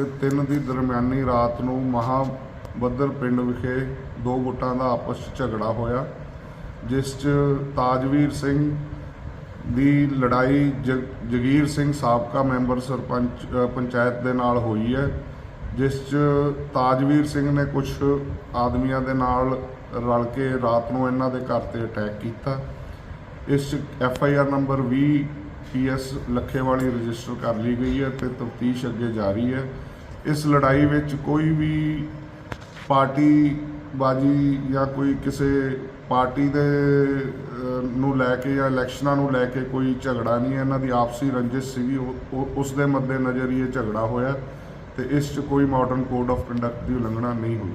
ਤੇ 3 ਦੀ ਦਰਮਿਆਨੀ ਰਾਤ ਨੂੰ ਮਹਾ ਬੱਦਰ ਪਿੰਡ ਵਿਖੇ ਦੋ ਗੁੱਟਾਂ ਦਾ ਆਪਸ 'ਚ ਝਗੜਾ ਹੋਇਆ, ਜਿਸ 'ਚ ਤਾਜਵੀਰ ਸਿੰਘ ਦੀ ਲੜਾਈ ਜਗ- ਜਗੀਰ ਸਿੰਘ ਸਾਬਕਾ ਮੈਂਬਰ ਸਰਪੰਚ ਪੰਚਾਇਤ ਦੇ ਨਾਲ ਹੋਈ ਹੈ, ਜਿਸ 'ਚ ਤਾਜਵੀਰ ਸਿੰਘ ਨੇ ਕੁਝ ਆਦਮੀਆਂ ਦੇ ਨਾਲ ਰਲ ਕੇ ਰਾਤ ਨੂੰ ਇਹਨਾਂ ਦੇ ਘਰ ਤੇ ਅਟੈਕ ਕੀਤਾ। ਇਸ 'ਚ F I R number 20 PS Lakhewali register ਕਰ ਲਈ ਗਈ ਹੈ ਤੇ ਤਫਤੀਸ਼ ਅੱਗੇ ਜਾਰੀ ਹੈ। ਇਸ ਲੜਾਈ ਵਿੱਚ ਕੋਈ ਵੀ ਪਾਰਟੀ ਬਾਜੀ ਜਾਂ ਕੋਈ ਕਿਸੇ ਪਾਰਟੀ ਦੇ ਨੂੰ ਲੈ ਕੇ ਜਾਂ ਇਲੈਕਸ਼ਨਾਂ ਨੂੰ ਲੈ ਕੇ ਕੋਈ ਝਗੜਾ ਨਹੀਂ ਹੈ। ਇਹਨਾਂ ਦੀ ਆਪਸੀ ਰੰਜਿਸ਼ ਸੀਗੀ। ਉਹ- ਉਸ ਦੇ ਮੱਦੇ ਨਜ਼ਰ ਹੀ ਇਹ ਝਗੜਾ ਹੋਇਆ ਤੇ ਇਸ 'ਚ ਕੋਈ ਮਾਡਰਨ ਕੋਡ ਆਫ ਕੰਡਕਟ ਦੀ ਉਲੰਘਣਾ ਨਹੀਂ ਹੋਈ।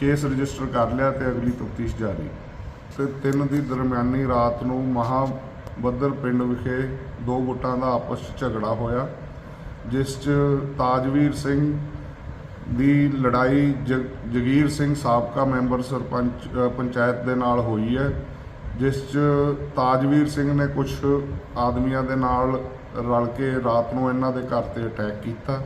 ਕੇਸ ਰਜਿਸਟਰ ਕਰ ਲਿਆ ਤੇ ਅਗਲੀ ਤਫਤੀਸ਼ ਜਾਰੀ। ਤੇ 3 ਦੀ ਦਰਮਿਆਨੀ ਰਾਤ ਨੂੰ ਮਹਾ ਬੱਦਰ ਪਿੰਡ ਵਿਖੇ ਦੋ ਗੁੱਟਾਂ ਦਾ ਆਪਸ 'ਚ ਝਗੜਾ ਹੋਇਆ। ਜਿਸ 'ਚ ਤਾਜਵੀਰ ਸਿੰਘ ਦੀ ਲੜਾਈ ਜਗ- ਜਗੀਰ ਸਿੰਘ ਸਾਬਕਾ ਮੈਂਬਰ ਸਰਪੰਚ ਪੰਚਾਇਤ ਦੇ ਨਾਲ ਹੋਈ ਹੈ, ਜਿਸ 'ਚ ਤਾਜਵੀਰ ਸਿੰਘ ਨੇ ਕੁਝ ਆਦਮੀਆਂ ਦੇ ਨਾਲ ਰਲ ਕੇ ਰਾਤ ਨੂੰ ਇਹਨਾਂ ਦੇ ਘਰ ਤੇ ਅਟੈਕ ਕੀਤਾ।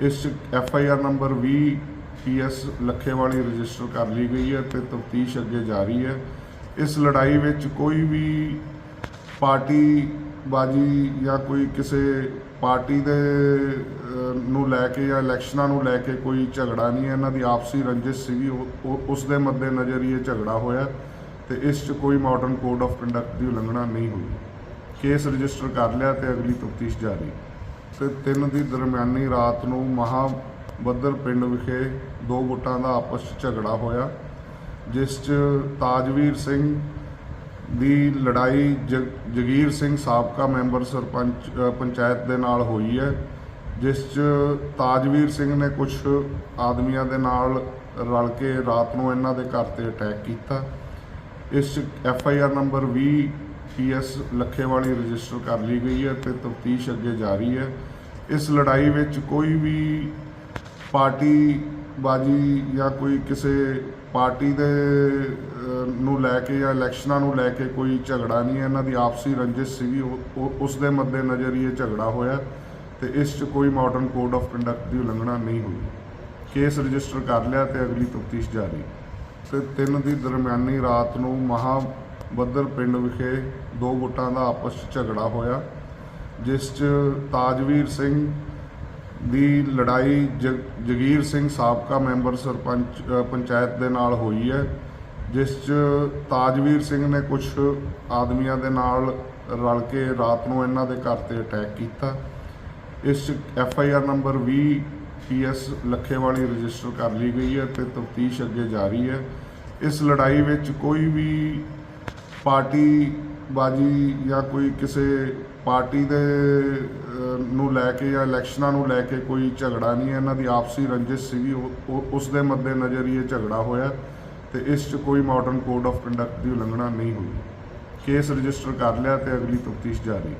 ਇਸ 'ਚ F I R number 20 PS Lakhewali register ਕਰ ਲਈ ਗਈ ਹੈ ਤੇ ਤਫਤੀਸ਼ ਅੱਗੇ ਜਾਰੀ ਹੈ। ਇਸ ਲੜਾਈ ਵਿੱਚ ਕੋਈ ਵੀ ਪਾਰਟੀ ਬਾਜੀ ਜਾਂ ਕੋਈ ਕਿਸੇ ਪਾਰਟੀ ਦੇ ਨੂੰ ਲੈ ਕੇ ਜਾਂ ਇਲੈਕਸ਼ਨਾਂ ਨੂੰ ਲੈ ਕੇ ਕੋਈ ਝਗੜਾ ਨਹੀਂ ਹੈ, ਇਹਨਾਂ ਦੀ ਆਪਸੀ ਰੰਜਿਸ਼ ਸੀਗੀ ਉਹ- ਉਸ ਦੇ ਮੱਦੇ ਨਜ਼ਰ ਹੀ ਇਹ ਝਗੜਾ ਹੋਇਆ ਤੇ ਇਸ 'ਚ ਕੋਈ ਮਾਡਰਨ ਕੋਡ ਆਫ ਕੰਡਕਟ ਦੀ ਉਲੰਘਣਾ ਨਹੀਂ ਹੋਈ। ਕੇਸ ਰਜਿਸਟਰ ਕਰ ਲਿਆ ਤੇ ਅਗਲੀ ਤਫਤੀਸ਼ ਜਾਰੀ। ਤੇ 3 ਦੀ ਦਰਮਿਆਨੀ ਰਾਤ ਨੂੰ ਮਹਾ ਬੱਦਰ ਪਿੰਡ ਵਿਖੇ ਦੋ ਗੁੱਟਾਂ ਦਾ ਆਪਸ 'ਚ ਝਗੜਾ ਹੋਇਆ, ਜਿਸ 'ਚ ਤਾਜਵੀਰ ਸਿੰਘ ਦੀ ਲੜਾਈ ਜਗ- ਜਗੀਰ ਸਿੰਘ ਸਾਬਕਾ ਮੈਂਬਰ ਸਰਪੰਚ ਪੰਚਾਇਤ ਦੇ ਨਾਲ ਹੋਈ ਹੈ, ਜਿਸ 'ਚ ਤਾਜਵੀਰ ਸਿੰਘ ਨੇ ਕੁਝ ਆਦਮੀਆਂ ਦੇ ਨਾਲ ਰਲ ਕੇ ਰਾਤ ਨੂੰ ਇਹਨਾਂ ਦੇ ਘਰ ਤੇ ਅਟੈਕ ਕੀਤਾ। ਇਸ 'ਚ F I R number 20 PS Lakhewali register ਕਰ ਲਈ ਗਈ ਹੈ ਤੇ ਤਫਤੀਸ਼ ਅੱਗੇ ਜਾਰੀ ਹੈ। ਇਸ ਲੜਾਈ ਵਿੱਚ ਕੋਈ ਵੀ ਪਾਰਟੀ ਬਾਜੀ ਜਾਂ ਕੋਈ ਕਿਸੇ ਪਾਰਟੀ ਦੇ ਨੂੰ ਲੈ ਕੇ ਜਾਂ ਇਲੈਕਸ਼ਨਾਂ ਨੂੰ ਲੈ ਕੇ ਕੋਈ ਝਗੜਾ ਨਹੀਂ ਹੈ। ਇਹਨਾਂ ਦੀ ਆਪਸੀ ਰੰਜਿਸ਼ ਸੀਗੀ। ਉਹ- ਉਸ ਦੇ ਮੱਦੇ ਨਜ਼ਰ ਹੀ ਇਹ ਝਗੜਾ ਹੋਇਆ ਤੇ ਇਸ 'ਚ ਕੋਈ ਮਾਡਰਨ ਕੋਡ ਆਫ ਕੰਡਕਟ ਦੀ ਉਲੰਘਣਾ ਨਹੀਂ ਹੋਈ। ਕੇਸ ਰਜਿਸਟਰ ਕਰ ਲਿਆ ਤੇ ਅਗਲੀ ਤਫਤੀਸ਼ ਜਾਰੀ। ਤੇ 3 ਦੀ ਦਰਮਿਆਨੀ ਰਾਤ ਨੂੰ ਮਹਾ ਬੱਦਰ ਪਿੰਡ ਵਿਖੇ ਦੋ ਗੁੱਟਾਂ ਦਾ ਆਪਸ 'ਚ ਝਗੜਾ ਹੋਇਆ, ਜਿਸ 'ਚ ਤਾਜਵੀਰ ਸਿੰਘ ਦੀ ਲੜਾਈ ਜਗ- ਜਗੀਰ ਸਿੰਘ ਸਾਬਕਾ ਮੈਂਬਰ ਸਰਪੰਚ ਪੰਚਾਇਤ ਦੇ ਨਾਲ ਹੋਈ ਹੈ, ਜਿਸ 'ਚ ਤਾਜਵੀਰ ਸਿੰਘ ਨੇ ਕੁਝ ਆਦਮੀਆਂ ਦੇ ਨਾਲ ਰਲ ਕੇ ਰਾਤ ਨੂੰ ਇਹਨਾਂ ਦੇ ਘਰ ਤੇ ਅਟੈਕ ਕੀਤਾ। ਇਸ 'ਚ F I R number 20 PS Lakhewali register ਕਰ ਲਈ ਗਈ ਹੈ ਤੇ ਤਫਤੀਸ਼ ਅੱਗੇ ਜਾਰੀ ਹੈ। ਇਸ ਲੜਾਈ ਵਿੱਚ ਕੋਈ ਵੀ ਪਾਰਟੀ ਬਾਜੀ ਜਾਂ ਕੋਈ ਕਿਸੇ ਪਾਰਟੀ ਦੇ ਨੂੰ ਲੈ ਕੇ ਜਾਂ ਇਲੈਕਸ਼ਨਾਂ ਨੂੰ ਲੈ ਕੇ ਕੋਈ ਝਗੜਾ ਨਹੀਂ ਹੈ। ਇਹਨਾਂ ਦੀ ਆਪਸੀ ਰੰਜਿਸ਼ ਸੀਗੀ। ਉਸ ਦੇ ਮੱਦੇ ਨਜ਼ਰ ਹੀ ਇਹ ਝਗੜਾ ਹੋਇਆ ਤੇ ਇਸ 'ਚ ਕੋਈ ਮਾਡਰਨ ਕੋਡ ਆਫ ਕੰਡਕਟ ਦੀ ਉਲੰਘਣਾ ਨਹੀਂ ਹੋਈ। ਕੇਸ ਰਜਿਸਟਰ ਕਰ ਲਿਆ ਤੇ ਅਗਲੀ ਤਫਤੀਸ਼ ਜਾਰੀ।